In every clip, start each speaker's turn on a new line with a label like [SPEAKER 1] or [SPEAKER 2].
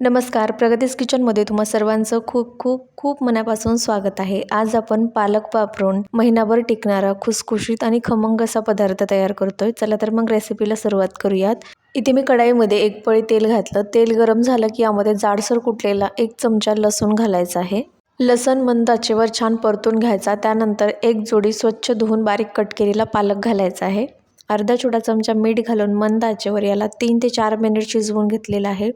[SPEAKER 1] नमस्कार. प्रगतीस किचनमध्ये तुम्हा सर्वांचं खूप खूप खूप मनापासून स्वागत आहे. आज आपण पालक वापरून महिनाभर टिकणारा खुसखुशीत आणि खमंग असा पदार्थ तयार करतोय. चला तर मग रेसिपीला सुरुवात करूयात. इथे मी कढाईमध्ये एक पळी तेल घातलं. तेल गरम झालं की यामध्ये जाडसर कुटलेला एक चमचा लसूण घालायचा आहे. लसण मंद आचेवर छान परतून घ्यायचा. त्यानंतर एक जोडी स्वच्छ धुवून बारीक कट केलेला पालक घालायचा आहे. अर्धा छोटा चमचा मीठ घालून मंद आचेवर याला तीन ते चार मिनिट शिजवून घेतलेलं आहे.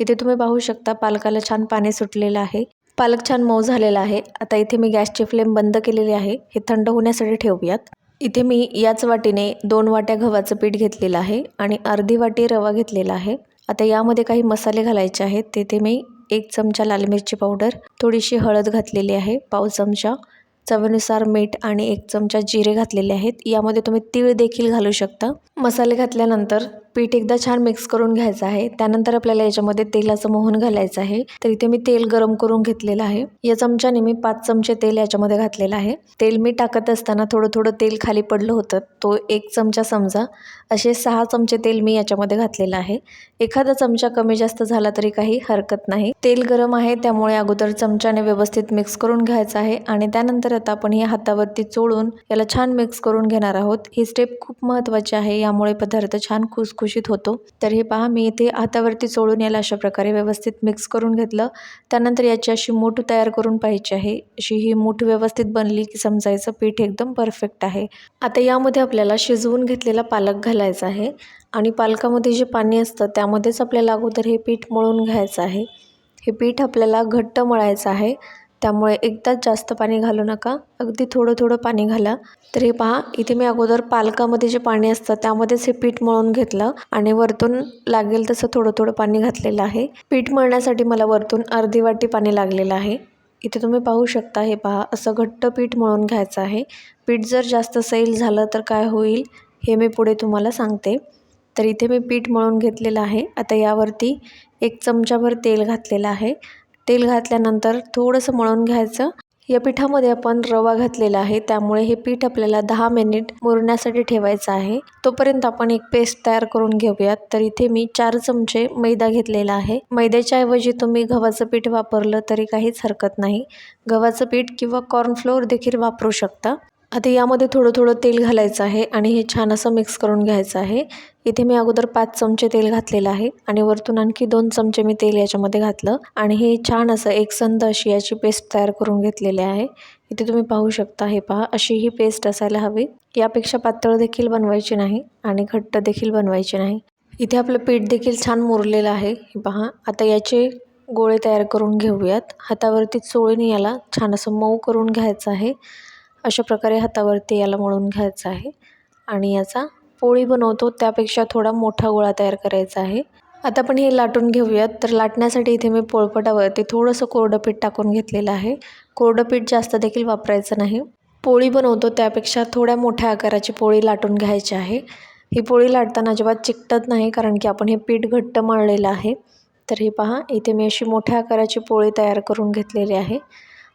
[SPEAKER 1] इथे तुम्ही पाहू शकता पालकाला छान पाणी सुटलेलं आहे. पालक छान मऊ झालेला आहे. आता इथे मी गॅसची फ्लेम बंद केलेली आहे. हे थंड होण्यासाठी ठेवूयात. इथे मी याच वाटीने दोन वाट्या गव्हाचं पीठ घेतलेलं आहे आणि अर्धी वाटी रवा घेतलेला आहे. आता यामध्ये काही मसाले घालायचे आहेत. तिथे मी एक चमचा लाल मिरची पावडर थोडीशी हळद घातलेली आहे पाव चमचा चवीनुसार मीठ आणि एक चमचा जिरे घातलेले आहेत. यामध्ये तुम्ही तीळ देखील घालू शकता. मसाले घातल्यानंतर पीठ एकदा छान मिक्स करून घ्यायचं आहे. त्यानंतर आपल्याला याच्यामध्ये तेलाचं मोहन घालायचं आहे. तर इथे मी तेल गरम करून घेतलेलं आहे. या चमच्याने मी पाच चमचे तेल याच्यामध्ये घातलेलं आहे. तेल मी टाकत असताना थोडं थोडं तेल खाली पडलं होतं. तो एक चमचा समजा. असे सहा चमचे तेल मी याच्यामध्ये घातलेलं आहे. एखादा चमचा कमी जास्त झाला तरी काही हरकत नाही. तेल गरम आहे त्यामुळे अगोदर चमच्याने व्यवस्थित मिक्स करून घ्यायचं आहे आणि त्यानंतर आता आपण हे हातावरती चोळून याला छान मिक्स करून घेणार आहोत. ही स्टेप खूप महत्त्वाची आहे. यामुळे पदार्थ छान खुसखुशीत होतो. तर हे पहा मी इथे हातावरती चोळून याला अशा प्रकारे व्यवस्थित मिक्स करून घेतलं. त्यानंतर याची अशी मूठ तयार करून पाहिजे आहे. अशी ही मूठ व्यवस्थित बनली की समजायचं पीठ एकदम परफेक्ट आहे. आता यामध्ये आपल्याला शिजवून घेतलेला पालक घालायचा आहे आणि पालकामध्ये जे पाणी असतं त्यामध्येच आपल्याला अगोदर हे पीठ मळून घ्यायचं आहे. हे पीठ आपल्याला घट्ट मळायचं आहे. त्यामुळे एकदाच जास्त पाणी घालू नका. अगदी थोडं थोडं पाणी घाला. तर हे पहा इथे मी अगोदर पालकामध्ये जे पाणी असतं त्यामध्येच हे पीठ मळून घेतलं आणि वरतून लागेल तसं थोडं थोडं पाणी घातलेलं आहे. पीठ मळण्यासाठी मला वरतून अर्धी वाटी पाणी लागलेलं आहे. इथे तुम्ही पाहू शकता हे पहा असं घट्ट पीठ मळून घ्यायचं आहे. पीठ जर जास्त सैल झालं तर काय होईल हे मी पुढे तुम्हाला सांगते. तर इथे मी पीठ मळून घेतलेलं आहे. आता यावरती एक चमचाभर तेल घातलेलं आहे. तेल घातल्यानंतर थोडंसं मळून घ्यायचं. या पिठामध्ये आपण रवा घातलेला आहे त्यामुळे हे पीठ आपल्याला दहा मिनिट मुरण्यासाठी ठेवायचं आहे. तोपर्यंत आपण एक पेस्ट तयार करून घेऊयात. तर इथे मी चार चमचे मैदा घेतलेला आहे. मैद्याच्या ऐवजी तुम्ही गव्हाचं पीठ वापरलं तरी काहीच हरकत नाही. गव्हाचं पीठ किंवा कॉर्नफ्लोअर देखील वापरू शकता. आता यामध्ये थोडं थोडं तेल घालायचं आहे आणि हे छान असं मिक्स करून घ्यायचं आहे. इथे मी अगोदर पाच चमचे तेल घातलेलं आहे आणि वरतून आणखी दोन चमचे मी तेल याच्यामध्ये घातलं आणि हे छान असं एकसंद अशी याची पेस्ट तयार करून घेतलेली आहे. इथे तुम्ही पाहू शकता हे पहा अशी ही पेस्ट असायला हवी. यापेक्षा पातळ देखील बनवायची नाही आणि घट्ट देखील बनवायची नाही. इथे आपलं पीठ देखील छान मुरलेलं आहे हे पहा. आता याचे गोळे तयार करून घेऊयात. हातावरती चोळीने याला छान असं मऊ करून घ्यायचं आहे. अशा प्रकारे हातावरती याला मळून घ्यायचं आहे. आणि याचा पोळी बनवतो त्यापेक्षा थोडा मोठा गोळा तयार करायचा आहे. आता आपण हे लाटून घेऊयात. तर लाटण्यासाठी इथे मी पोळपटावरती थोडंसं कोरडं पीठ टाकून घेतलेलं आहे. कोरडं पीठ जास्त देखील वापरायचं नाही. पोळी बनवतो त्यापेक्षा थोड्या मोठ्या आकाराची पोळी लाटून घ्यायची आहे. ही पोळी लाटताना अजिबात चिकटत नाही कारण की आपण हे पीठ घट्ट मळलेलं आहे. तर हे पहा इथे मी अशी मोठ्या आकाराची पोळी तयार करून घेतलेली आहे.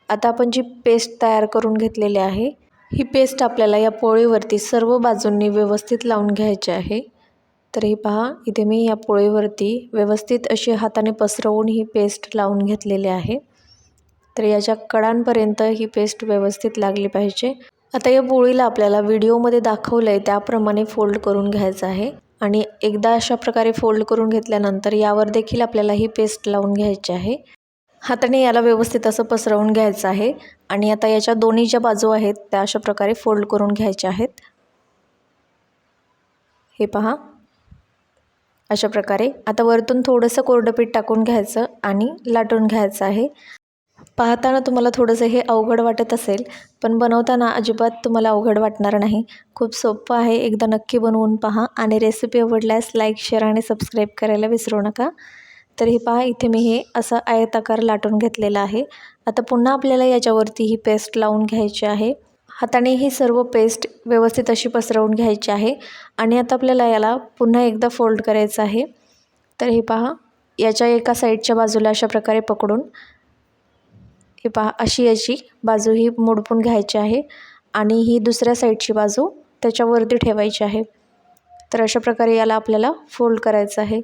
[SPEAKER 1] आता आपण जी पेस्ट तयार करून घेतलेली आहे ही पेस्ट आपल्याला या पोळीवरती सर्व बाजूंनी व्यवस्थित लावून घ्यायची आहे. तर हे पहा इथे मी या पोळीवरती व्यवस्थित अशी हाताने पसरवून ही पेस्ट लावून घेतलेली आहे. तर याच्या कडांपर्यंत ही पेस्ट व्यवस्थित लागली पाहिजे. आता या पोळीला आपल्याला व्हिडिओमध्ये दाखवलं आहे त्याप्रमाणे फोल्ड करून घ्यायचं आहे. आणि एकदा अशा प्रकारे फोल्ड करून घेतल्यानंतर यावर देखील आपल्याला ही पेस्ट लावून घ्यायची आहे. हाताने याला व्यवस्थित असं पसरवून घ्यायचं आहे आणि आता याच्या दोन्ही ज्या बाजू आहेत त्या अशा प्रकारे फोल्ड करून घ्यायच्या आहेत. हे पहा. अशा प्रकारे. आता वरतून थोडंसं कोरडं पीठ टाकून घ्यायचं आणि लाटून घ्यायचं आहे. पाहताना तुम्हाला थोडंसं हे अवघड वाटत असेल पण बनवताना अजिबात तुम्हाला अवघड वाटणार नाही. खूप सोपं आहे. एकदा नक्की बनवून पहा आणि रेसिपी आवडल्यास लाईक शेअर आणि सबस्क्राईब करायला विसरू नका. तर हे पहा इथे मी हे असं आयताकार लाटून घेतलेलं आहे. आता पुन्हा आपल्याला याच्यावरती ही पेस्ट लावून घ्यायची आहे. हाताने ही सर्व पेस्ट व्यवस्थित अशी पसरवून घ्यायची आहे आणि आता आपल्याला याला पुन्हा एकदा फोल्ड करायचं आहे. तर हे पहा याच्या एका साईडच्या बाजूला अशा प्रकारे पकडून हे पहा अशी याची बाजू ही मोडपून घ्यायची आहे आणि ही दुसऱ्या साईडची बाजू त्याच्यावरती ठेवायची आहे. तर अशा प्रकारे याला आपल्याला फोल्ड करायचं आहे.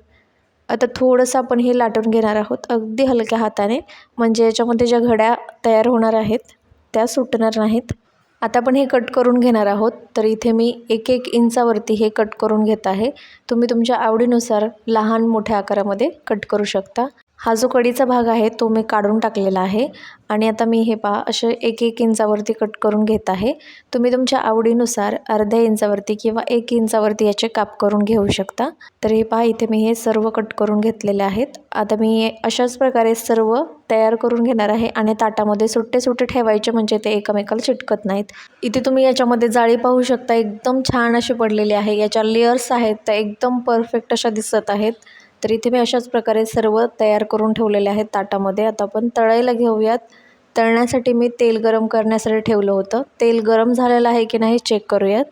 [SPEAKER 1] आता थोडंसं आपण हे लाटून घेणार आहोत. अगदी हलक्या हाताने. म्हणजे याच्यामध्ये ज्या घड्या तयार होणार आहेत त्या सुटणार नाहीत. आता आपण हे कट करून घेणार आहोत. तर इथे मी एक एक इंचावरती हे कट करून घेत आहे. तुम्ही तुमच्या आवडीनुसार लहान मोठ्या आकारामध्ये कट करू शकता. हा जो कडीचा भाग आहे तो मी काढून टाकलेला आहे. आणि आता मी हे पहा असे एक एक इंचावरती कट करून घेत आहे. तुम्ही तुमच्या आवडीनुसार अर्ध्या इंचावरती किंवा एक इंचावरती याचे काप करून घेऊ शकता. तर हे पहा इथे मी हे सर्व कट करून घेतलेले आहेत. आता मी अशाच प्रकारे सर्व तयार करून घेणार आहे आणि ताटामध्ये सुट्टे सुट्टे ठेवायचे म्हणजे ते एकमेकाला चिटकत नाहीत. इथे तुम्ही याच्यामध्ये जाळी पाहू शकता एकदम छान अशी पडलेली आहे. याच्या लेयर्स आहेत त्या एकदम परफेक्ट अशा दिसत आहेत. तर इथे मी अशाच प्रकारे सर्व तयार करून ठेवलेले आहेत ताटामध्ये. आता आपण तळायला घेऊयात. तळण्यासाठी मी तेल गरम करण्यासाठी ठेवलं होतं. तेल गरम झालेलं आहे की नाही चेक करूयात.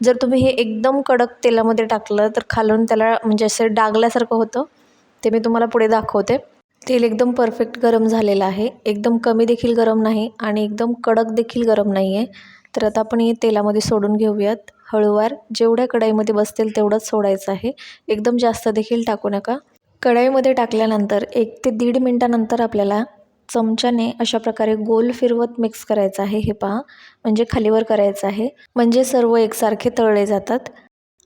[SPEAKER 1] जर तुम्ही हे एकदम कडक तेलामध्ये टाकलं तर खालून त्याला म्हणजे असं डागल्यासारखं होतं. ते मी तुम्हाला पुढे दाखवते. तेल एकदम परफेक्ट गरम झालेलं आहे. एकदम कमी देखील गरम नाही आणि एकदम कडक देखील गरम नाही आहे तर आता आपण हे तेलामध्ये सोडून घेऊयात. हळूवार जेवढ्या कढाईमध्ये बसतील तेवढंच सोडायचं आहे. एकदम जास्त देखील टाकू नका. कढाईमध्ये टाकल्यानंतर एक ते दीड मिनटानंतर आपल्याला चमच्याने अशा प्रकारे गोल फिरवत मिक्स करायचं आहे. हे पहा. म्हणजे खालीवर करायचं आहे. म्हणजे सर्व एकसारखे तळले जातात.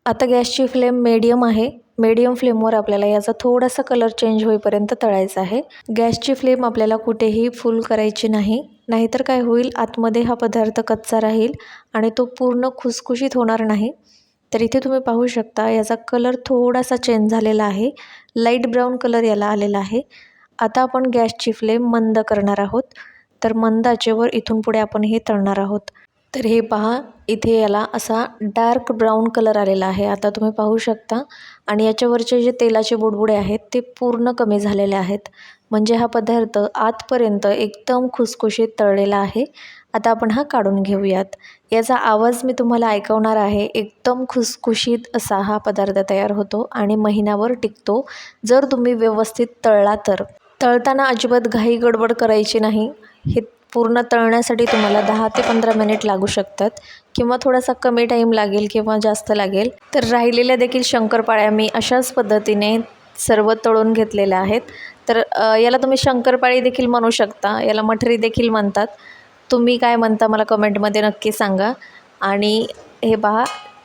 [SPEAKER 1] आता गॅसची फ्लेम मीडियम आहे. मीडियम फ्लेमवर आपल्याला याचा थोडासा कलर चेंज होईपर्यंत तळायचा आहे. गॅसची फ्लेम आपल्याला कुठेही फुल करायची नाही. नाहीतर काय होईल? आतमध्ये हा पदार्थ कच्चा राहील आणि तो पूर्ण खुसखुशीत होणार नाही. तर इथे तुम्ही पाहू शकता याचा कलर थोडासा चेंज झालेला आहे. लाइट ब्राऊन कलर याला आलेला आहे. आता आपण गॅसची फ्लेम मंद करणार आहोत. तर मंदाचेवर इथून पुढे आपण हे तळणार आहोत. तर हे पहा इथे याला असा डार्क ब्राऊन कलर आलेला आहे. आता तुम्ही पाहू शकता. आणि याच्यावरचे जे तेलाचे बुडबुडे आहेत ते पूर्ण कमी झालेले आहेत. म्हणजे हा पदार्थ आतपर्यंत एकदम खुसखुशीत तळलेला आहे. आता आपण हा काढून घेऊयात. याचा आवाज मी तुम्हाला ऐकवणार आहे. एकदम खुसखुशीत असा हा पदार्थ तयार होतो आणि महिनाभर टिकतो. जर तुम्ही व्यवस्थित तळला तर. तळताना अजिबात घाई गडबड करायची नाही. हे पूर्ण तळण्यासाठी तुम्हाला दहा ते पंधरा मिनिट लागू शकतात. किंवा थोडासा कमी टाईम लागेल किंवा जास्त लागेल. तर राहिलेल्या देखील शंकरपाळ्या मी अशाच पद्धतीने सर्व तळून घेतलेल्या आहेत. तर याला तुम्ही शंकरपाळी देखील म्हणू शकता. याला मठरी देखील म्हणतात. तुम्ही काय म्हणता मला कमेंटमध्ये नक्की सांगा. आणि हे पहा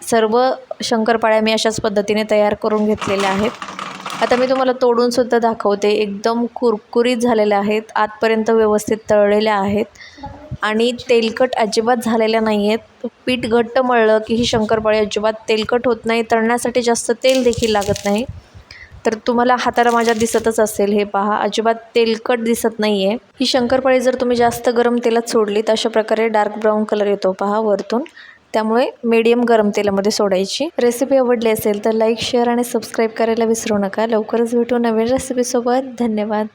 [SPEAKER 1] सर्व शंकरपाळ्या मी अशाच पद्धतीने तयार करून घेतलेल्या आहेत. आता मी तुम्हाला तोडूनसुद्धा दाखवते. एकदम कुरकुरीत झालेल्या आहेत. आतपर्यंत व्यवस्थित तळलेल्या आहेत. आणि तेलकट अजिबात झालेल्या नाही आहेत पीठ घट्ट मळलं की ही शंकरपाळी अजिबात तेलकट होत नाही. तळण्यासाठी जास्त तेल देखील लागत नाही. तर तुम्हाला हाताला माझ्या दिसतच असेल. हे पहा अजिबात तेलकट दिसत नाही आहे ही शंकरपाळी जर तुम्ही जास्त गरम तेलात सोडली तर अशा प्रकारे डार्क ब्राऊन कलर येतो. पहा वरतून. त्यामुळे मीडियम गरम तेलामध्ये सोडायची. रेसिपी आवडली असेल तर लाईक शेअर आणि सबस्क्राईब करायला विसरू नका. लवकरच भेटू नवीन रेसिपीसोबत धन्यवाद.